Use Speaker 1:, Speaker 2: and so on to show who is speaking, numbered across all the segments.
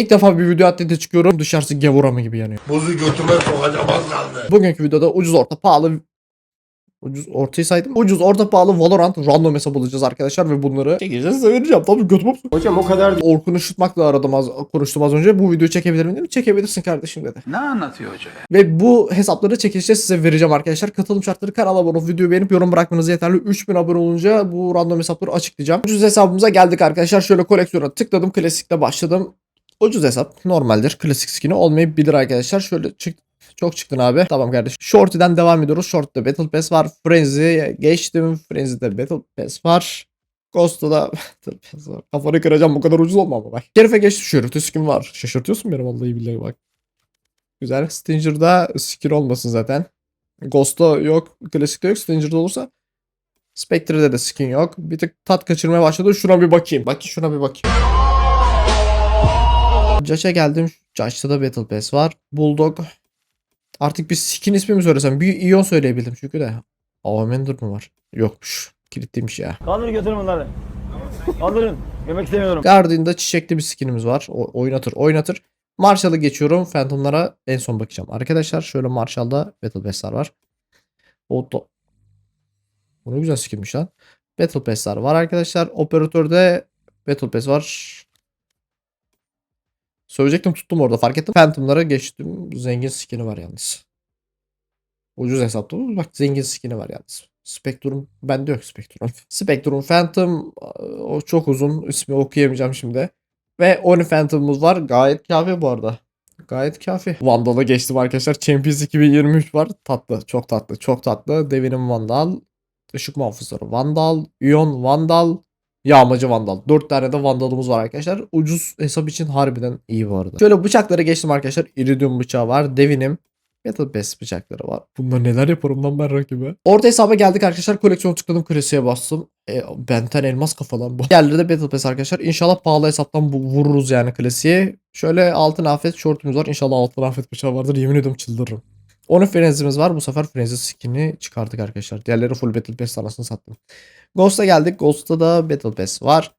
Speaker 1: İlk defa bir video atlete çıkıyorum. Dışarısı gevura mı gibi yanıyor.
Speaker 2: Buzu götüme sokacağım az kaldı.
Speaker 1: Bugünkü videoda ucuz orta pahalı Ucuz ortayı saydım. Ucuz orta pahalı Valorant random hesap bulacağız arkadaşlar ve bunları çekeceğiz vereceğim. Tabii götüm
Speaker 3: Hocam o kadar
Speaker 1: Orkun Işıtmak'la aradım az, konuştum az önce. Bu videoyu çekebilir miyim? dedim. Çekebilirsin kardeşim dedi.
Speaker 4: Ne anlatıyor hoca ya?
Speaker 1: Ve bu hesapları çekilişte size vereceğim arkadaşlar. Katılım şartları kanala abone olup videoyu beğenip yorum bırakmanız yeterli. 3000 abone olunca bu random hesapları açıklayacağım. Ucuz hesabımıza geldik arkadaşlar. Şöyle koleksiyona tıkladım. Klasikte başladım. Ucuz hesap normaldir. Klasik skin'i olmayabilir arkadaşlar. Şöyle çık çok çıktın abi. Tamam kardeşim. Shorty'den devam ediyoruz. Shorty'de Battle Pass var. Frenzy geçtim. Frenzy'de Battle Pass var. Ghost'ta da. Kafanı kıracağım bu kadar ucuz olma ama bak. Şerife geçti. Şerife skin var. Şaşırtıyorsun beni vallahi billahi bak. Güzel. Stinger'da skin olmasın zaten. Ghost'ta yok. Klasik'te yok. Stinger'da olursa Spectre'de de skin yok. Bir tık tat kaçırmaya başladı. Şuna bir bakayım. Bakayım şuna bir bakayım. Judge'a geldim. Judge'da da Battle Pass var. Bulldog. Artık bir skin ismi mi söylesem? Bir Ion söyleyebildim çünkü de. Avamander mı var? Yokmuş. Kilitliymiş ya.
Speaker 5: Kaldır götürün bunları. Kaldırın. Yemek istemiyorum.
Speaker 1: Guardian'da çiçekli bir skinimiz var. O, oynatır oynatır. Marshall'ı geçiyorum. Phantom'lara en son bakacağım. Arkadaşlar şöyle Marshall'da Battle Pass'lar var. O da... Bu ne güzel skinmiş lan. Battle Pass'lar var arkadaşlar. Operatörde Battle Pass var. Söyleyecektim tuttum orada fark ettim. Phantom'lara geçtim. Zengin skin'i var yalnız. Ucuz hesapta bu. Bak zengin skin'i var yalnız. Spectrum bende yok Spectrum. Spectrum Phantom o çok uzun ismi okuyamayacağım şimdi. Ve Oni Phantom'umuz var. Gayet kafi bu arada. Gayet kafi. Vandal'a geçtim arkadaşlar. Champions 2023 var. Tatlı. Çok tatlı. Çok tatlı. Devinim Vandal. Işık muhafızları Vandal. Ion Vandal. Yağmacı Vandal. 4 tane de Vandal'ımız var arkadaşlar. Ucuz hesap için harbiden iyi bu arada. Şöyle bıçakları geçtim arkadaşlar. Iridium bıçağı var. Devinim. Battle Pass bıçakları var. Bunlar neler yaparım lan ben rakibe. Orta hesaba geldik arkadaşlar. Koleksiyon tıkladım. Klasiğe bastım. E, benten elmas kafa lan bu. Yerleri de Battle Pass arkadaşlar. İnşallah pahalı hesaptan bu, vururuz yani klasiğe. Şöyle altın afet şortumuz var. İnşallah altın afet bıçağı vardır. Yemin ediyorum çıldırırım. Onun frenzimiz var. Bu sefer frenzi skin'i çıkardık arkadaşlar. Diğerleri full Battle Pass arasını sattım. Ghost'a geldik. Ghost'ta da Battle Pass var.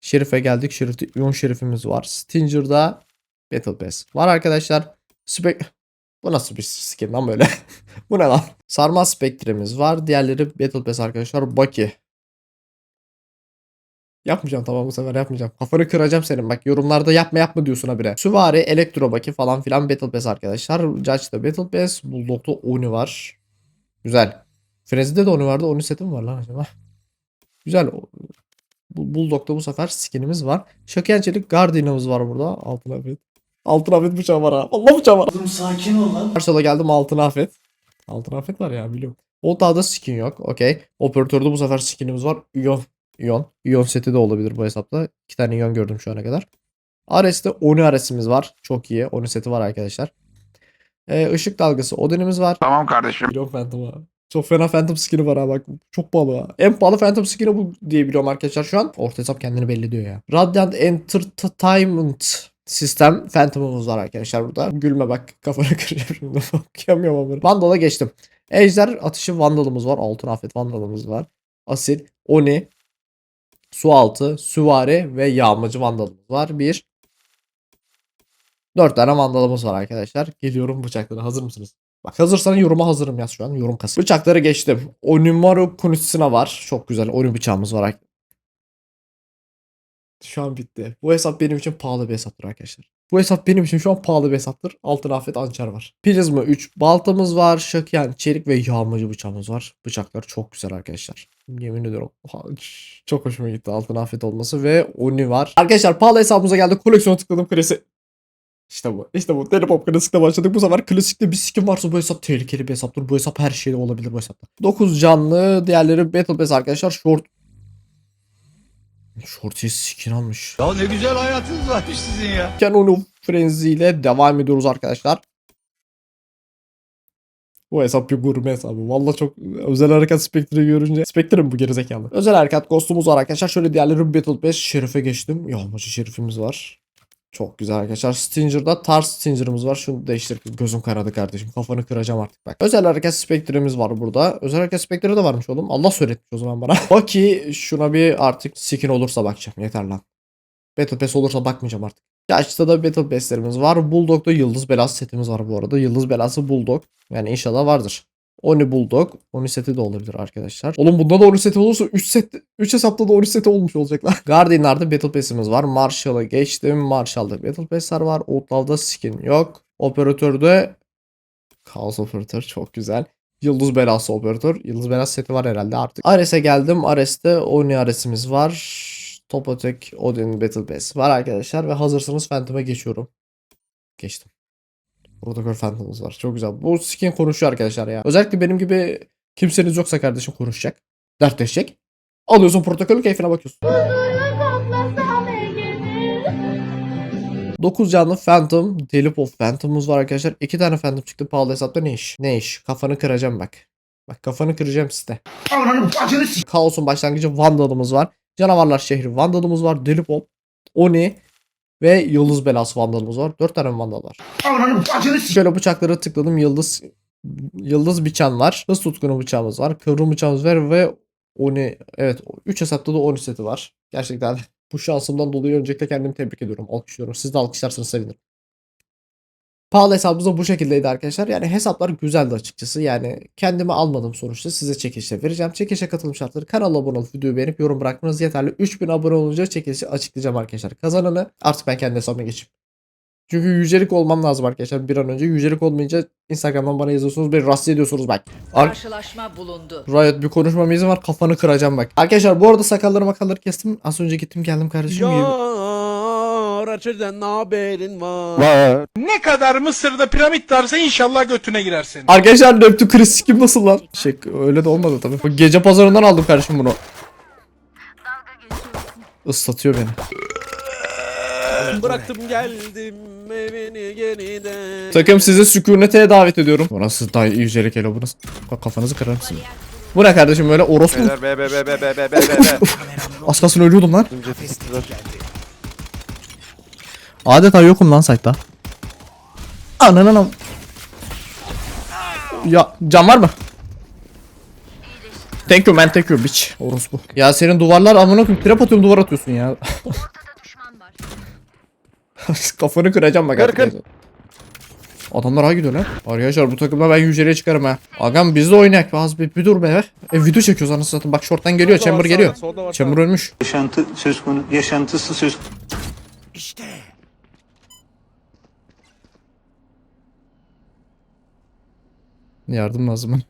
Speaker 1: Şerif'e geldik. Şerif'te Ion Şerif'imiz var. Stinger'da Battle Pass var arkadaşlar. Spek... Bu nasıl bir skin lan böyle? Bu ne lan? Sarma Spectre'miz var. Diğerleri Battle Pass arkadaşlar. Baki. Yapmayacağım tamam bu sefer yapmayacağım. Kafanı kıracağım senin bak yorumlarda yapma yapma diyorsun habire. Süvari, Elektro Baki falan filan Battle Pass arkadaşlar. Judge'da Battle Pass. Bulldog'da Oni var. Güzel. Frenzy'de de Oni vardı. Oni seti mi var lan acaba? Güzel. Bu- Bulldog'da bu sefer skinimiz var. Şakiyen Çelik Guardian'ımız var burada. Altın afet. Altın afet bıçağı var ha. Allah bıçağı var.
Speaker 2: Sakin ol lan.
Speaker 1: Marshall'a geldim altın afet. Altın afet var ya biliyorum. O da skin yok. Okey. Operatörde bu sefer skinimiz var. Ion. Ion. Ion seti de olabilir bu hesapta. İki tane Ion gördüm şu ana kadar. Ares'te Oni Ares'imiz var. Çok iyi. Oni seti var arkadaşlar. Ee, ışık dalgası Odin'imiz var.
Speaker 4: Tamam kardeşim.
Speaker 1: Biliyorum Phantom'a. Çok fena Phantom skin'i var ha bak. Çok pahalı ha. En pahalı Phantom skin'i bu diye biliyorum arkadaşlar şu an. Orta hesap kendini belli diyor ya. Radiant Entertainment sistem Phantom'umuz var arkadaşlar burada. Gülme bak kafana kıracağım şimdi. Okuyamıyorum ama. Vandal'a geçtim. Ejder atışı Vandal'ımız var. Altın Afet Vandal'ımız var. Asil, Oni, Sualtı, Süvari ve Yağmacı Vandal'ımız var. Bir. Dört tane Vandal'ımız var arkadaşlar. Geliyorum bıçaklara. Hazır mısınız? Bak hazırsan yoruma hazırım yaz şu an. Yorum kası. Bıçakları geçtim. Onimaru Kunitsina var. Çok güzel. Oni bıçağımız var. Şu an bitti. Bu hesap benim için pahalı bir hesaptır arkadaşlar. Bu hesap benim için şu an pahalı bir hesaptır. Altın Afet Ançar var. Prizma 3 baltamız var. Şakyan, çelik ve yağmacı bıçağımız var. Bıçaklar çok güzel arkadaşlar. Yemin ediyorum. Çok hoşuma gitti Altın Afet olması ve Oni var. Arkadaşlar pahalı hesabımıza geldik. Koleksiyona tıkladım. Klasi işte bu. İşte bu. Telepop klasikle başladık. Bu sefer klasikte bir skin varsa bu hesap tehlikeli bir hesaptır. Bu hesap her şeyde olabilir bu hesapta. 9 canlı. Diğerleri Battle Pass arkadaşlar. Short Shorty skin almış.
Speaker 4: Ya ne güzel hayatınız varmış sizin ya.
Speaker 1: Canon Frenzy ile devam ediyoruz arkadaşlar. Bu hesap bir gurme hesabı. Valla çok özel harekat Spectre'ı görünce. Spectre mi bu gerizekalı? Özel harekat Ghost'umuz var arkadaşlar. Şöyle diğerleri Battle Pass. Şerif'e geçtim. Yağmacı Şerif'imiz var. Çok güzel arkadaşlar. Stinger'da Tars Stinger'ımız var. Şunu değiştir. Gözüm karadı kardeşim. Kafanı kıracağım artık bak. Özel hareket Spectre'imiz var burada. Özel hareket Spectre de varmış oğlum. Allah söyletmiş o zaman bana. Baki şuna bir artık skin olursa bakacağım. Yeter lan. Battle Pass olursa bakmayacağım artık. Yaşta da Battle Pass'lerimiz var. Bulldog'da Yıldız Belası setimiz var bu arada. Yıldız Belası Bulldog. Yani inşallah vardır. Oni Bulldog. Oni seti de olabilir arkadaşlar. Oğlum bunda da Oni seti olursa 3 set 3 hesapta da Oni seti olmuş olacaklar. Guardian'larda Battle Pass'imiz var. Marshall'a geçtim. Marshall'da Battle Pass'ler var. Outlaw'da skin yok. Operatörde Chaos Operatör çok güzel. Yıldız Belası Operatör. Yıldız Belası seti var herhalde artık. Ares'e geldim. Ares'te Oni Ares'imiz var. Top Attack Odin Battle Pass var arkadaşlar. Ve hazırsanız Phantom'a geçiyorum. Geçtim. Protokol Phantom'ımız var. Çok güzel. Bu skin konuşuyor arkadaşlar ya. Özellikle benim gibi kimseniz yoksa kardeşim konuşacak. Dertleşecek. Alıyorsun protokolün keyfine bakıyorsun. 9 canlı Phantom, Delip of Phantom'umuz var arkadaşlar. 2 tane Phantom çıktı pahalı hesapta ne iş? Ne iş? Kafanı kıracağım bak. Bak kafanı kıracağım site. Kaos'un başlangıcı Vandal'ımız var. Canavarlar şehri Vandal'ımız var. Delip of, Oni ve Yıldız Belası Vandal'ımız var. 4 tane Vandal var. Şöyle bıçakları tıkladım. Yıldız Yıldız bıçağın var. Hız tutkunu bıçağımız var. Kıvrım bıçağımız var ve Oni evet 3 hesapta da Oni seti var. Gerçekten bu şansımdan dolayı öncelikle kendimi tebrik ediyorum. Alkışlıyorum. Siz de alkışlarsanız sevinirim. Pahalı hesabımız da bu şekildeydi arkadaşlar. Yani hesaplar güzeldi açıkçası. Yani kendimi almadım sonuçta. Size çekilişe vereceğim. Çekilişe katılım şartları kanala abone olup videoyu beğenip yorum bırakmanız yeterli. 3000 abone olunca çekilişi açıklayacağım arkadaşlar. Kazananı artık ben kendi hesabıma geçeyim. Çünkü yücelik olmam lazım arkadaşlar bir an önce. Yücelik olmayınca Instagram'dan bana yazıyorsunuz. Beni rahatsız ediyorsunuz bak. Ar-
Speaker 3: Karşılaşma bulundu.
Speaker 1: Riot bir konuşmam izin var kafanı kıracağım bak. Arkadaşlar bu arada sakalları makalları kestim. Az önce gittim geldim kardeşim.
Speaker 6: Yar açırdan ne haberin var?
Speaker 5: Var.
Speaker 4: Ne kadar Mısır'da piramit varsa inşallah götüne girer senin.
Speaker 1: Arkadaşlar Neptü Chris kim nasıl lan? Şey öyle de olmadı tabii. Bak, Gece pazarından aldım kardeşim bunu. Islatıyor beni.
Speaker 6: Bıraktım geldim evini yeniden.
Speaker 1: Takım sizi sükunete davet ediyorum. Bu nasıl da yücelik hele bu nasıl? Bak kafanızı kırar mısın? Bu ne kardeşim böyle orospu?
Speaker 5: Beyler be be be be be be be be.
Speaker 1: Az kalsın ölüyordum lan. Adeta yokum lan site'da. Ananın am. Ya can var mı? Thank you man thank you bitch. Orospu. Ya senin duvarlar amına koyayım trap atıyorum duvar atıyorsun ya. Kafanı kıracağım bak artık. Adamlar ha gidiyor lan. Arkadaşlar bu takımda ben yüceliğe çıkarım ha. Agam biz de oynayak. Az bir, bir dur be. E video çekiyoruz anasını satayım. Bak short'tan geliyor. Chamber geliyor.
Speaker 6: Solda var.
Speaker 1: Chamber ölmüş.
Speaker 7: yaşantı söz konu yaşantısı söz
Speaker 1: Yardım lazım.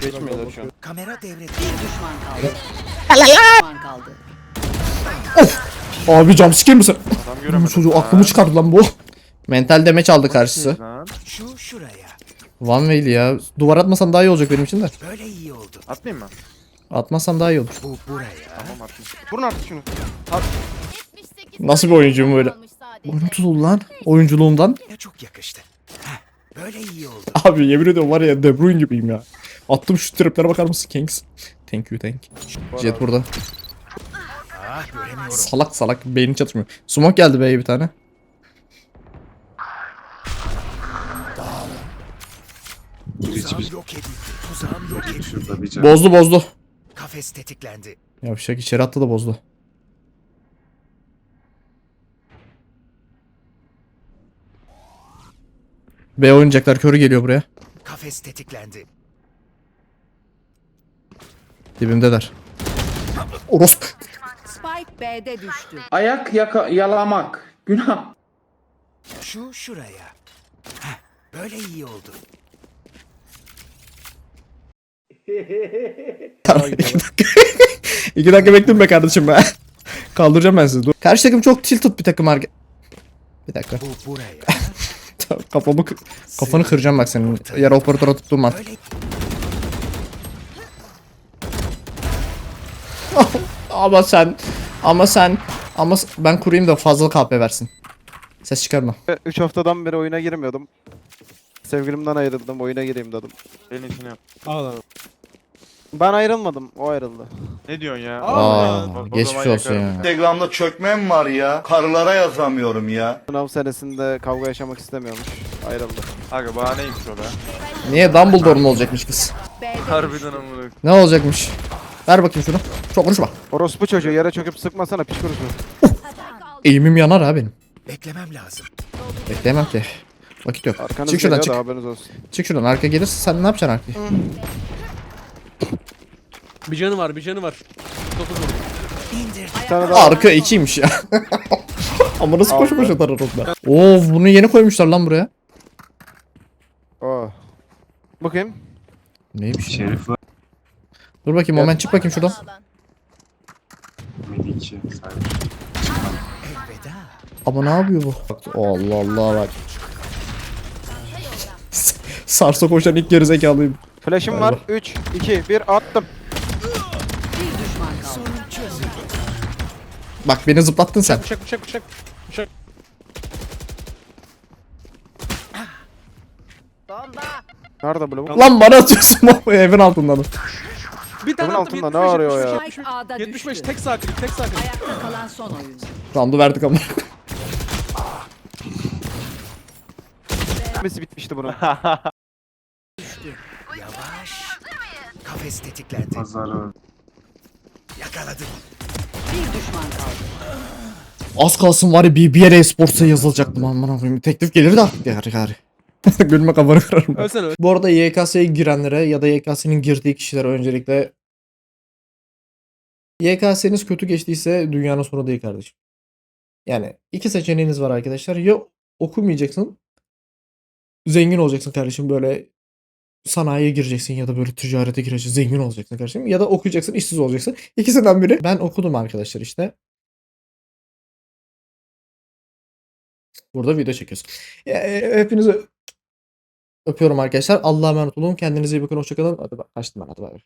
Speaker 5: Geçmiyorlar şu an.
Speaker 3: Bir düşman kaldı. düşman kaldı.
Speaker 1: Abi jumpscare mısın?
Speaker 5: Adam
Speaker 1: Bu
Speaker 5: göremedim.
Speaker 1: çocuğu aklımı çıkardı lan bu. Mental demeç aldı karşısı.
Speaker 5: Lan.
Speaker 8: Şu şuraya.
Speaker 1: One way'li ya. Duvar atmasam daha iyi olacak benim için de.
Speaker 8: Böyle iyi oldu.
Speaker 5: Atmayayım mı?
Speaker 1: Atmasam daha iyi olur.
Speaker 8: Bu buraya.
Speaker 5: Tamam attım. Vurun artık şunu.
Speaker 1: Nasıl bir oyuncuyum böyle? Oyun tutuldu lan. Oyunculuğumdan.
Speaker 8: Ya çok yakıştı. Heh, böyle iyi oldu.
Speaker 1: Abi yemin ediyorum var ya De Bruyne gibiyim ya. Attım şu triplere bakar mısın Kings? Thank you thank. Jet burada.
Speaker 8: Ah göremiyorum.
Speaker 1: Salak salak beyni çatışmıyor. Smoke geldi B'ye bir tane.
Speaker 8: Tuzağım yok edildi. Tuzağım yok edildi.
Speaker 1: Bozdu bozdu.
Speaker 8: Kafes tetiklendi.
Speaker 1: Yavşak içeri attı da bozdu. B oynayacaklar körü geliyor buraya.
Speaker 8: Kafes tetiklendi.
Speaker 1: Dibimdeler. Orospu.
Speaker 3: Spike B'de düştü.
Speaker 9: Ayak yaka yalamak. Günah.
Speaker 8: Şu şuraya. Heh, böyle iyi oldu.
Speaker 1: İki dakika bekleyin be kardeşim be. Kaldıracağım ben sizi. Dur. Karşı takım çok tilted bir takım hareket. Bir dakika.
Speaker 8: Bu buraya.
Speaker 1: Kafamı kafanı kıracağım bak senin. Yer operatöre tutturma.
Speaker 8: Böyle
Speaker 1: Ama sen ama sen ama ben kurayım da fazla KP versin. Ses çıkarma.
Speaker 10: 3 haftadan beri oyuna girmiyordum. Sevgilimden ayrıldım, oyuna gireyim dedim.
Speaker 5: Elin içine yap.
Speaker 6: Al.
Speaker 10: Ben ayrılmadım, o ayrıldı.
Speaker 5: Ne diyorsun ya?
Speaker 1: Aa,
Speaker 5: o
Speaker 1: geçmiş olsun
Speaker 5: yakarım.
Speaker 1: ya.
Speaker 2: Instagram'da çökmem var ya. Karılara yazamıyorum ya.
Speaker 10: Sınav senesinde kavga yaşamak istemiyormuş, ayrıldı.
Speaker 5: Aga bahaneymiş o be.
Speaker 1: Niye Dumbledore mu olacakmış kız?
Speaker 5: Harbiden amına.
Speaker 1: Ne olacakmış? Ver bakayım şunu. Çok konuşma.
Speaker 10: Orospu çocuğu yere çöküp sıkmasana piç kurusu.
Speaker 1: eğimim yanar ha benim.
Speaker 8: Beklemem lazım.
Speaker 1: Bekleyemem ki. Vakit yok.
Speaker 10: Arkanız
Speaker 1: çık şuradan
Speaker 10: geliyor
Speaker 1: çık.
Speaker 10: haberiniz olsun.
Speaker 1: Çık şuradan arka gelirse sen ne yapacaksın arkaya?
Speaker 6: Bir canı var bir canı var. Dokuz vurdu.
Speaker 10: Bir tane daha.
Speaker 1: Arka ikiymiş ya. Ama nasıl koşu koşu tarar onda. Oo bunu yeni koymuşlar lan buraya.
Speaker 10: Oh. Bakayım.
Speaker 1: Neymiş?
Speaker 11: Şerif var.
Speaker 1: Dur bakayım moment çık bakayım şuradan.
Speaker 8: Elveda.
Speaker 1: Ama ne yapıyor bu? Allah Allah bak. Sarsa koşan ilk gerizekalıyım.
Speaker 10: Flash'ım var. 3, 2, 1 attım.
Speaker 1: Bak beni zıplattın sen.
Speaker 6: Bıçak bıçak bıçak. Bıçak.
Speaker 10: Nerede bu lavuk?
Speaker 1: Lan bana atıyorsun evin altından.
Speaker 6: Bir tane
Speaker 10: Bunun
Speaker 6: attım.
Speaker 10: altında ne
Speaker 6: 75,
Speaker 10: arıyor ya?
Speaker 6: 75,
Speaker 3: Spike A'da
Speaker 6: 75
Speaker 3: düştü.
Speaker 6: tek sağ klik tek sağ klik.
Speaker 3: Ayakta kalan son oyuncu.
Speaker 1: Roundu verdik ama.
Speaker 10: Bitmesi bitmişti bunun.
Speaker 8: Yavaş. Kafes tetiklendi.
Speaker 11: Pazarı.
Speaker 8: Yakaladım.
Speaker 3: Bir düşman kaldı.
Speaker 1: Az kalsın var ya bir, bir yere esportsa yazılacaktım aman koyayım. Teklif gelir de artık ya gari. Gülme kafanı kırarım.
Speaker 6: Ölsene öl.
Speaker 1: Bu arada YKS'ye girenlere ya da YKS'nin girdiği kişilere öncelikle YKS'niz kötü geçtiyse dünyanın sonu değil kardeşim. Yani iki seçeneğiniz var arkadaşlar. Ya okumayacaksın zengin olacaksın kardeşim böyle sanayiye gireceksin ya da böyle ticarete gireceksin zengin olacaksın kardeşim ya da okuyacaksın işsiz olacaksın. İkisinden biri. Ben okudum arkadaşlar işte. Burada video çekiyoruz. E, Hepinizi öpüyorum arkadaşlar. Allah'a emanet olun. Kendinize iyi bakın. Hoşçakalın. Hadi bak kaçtım ben. Hadi bay.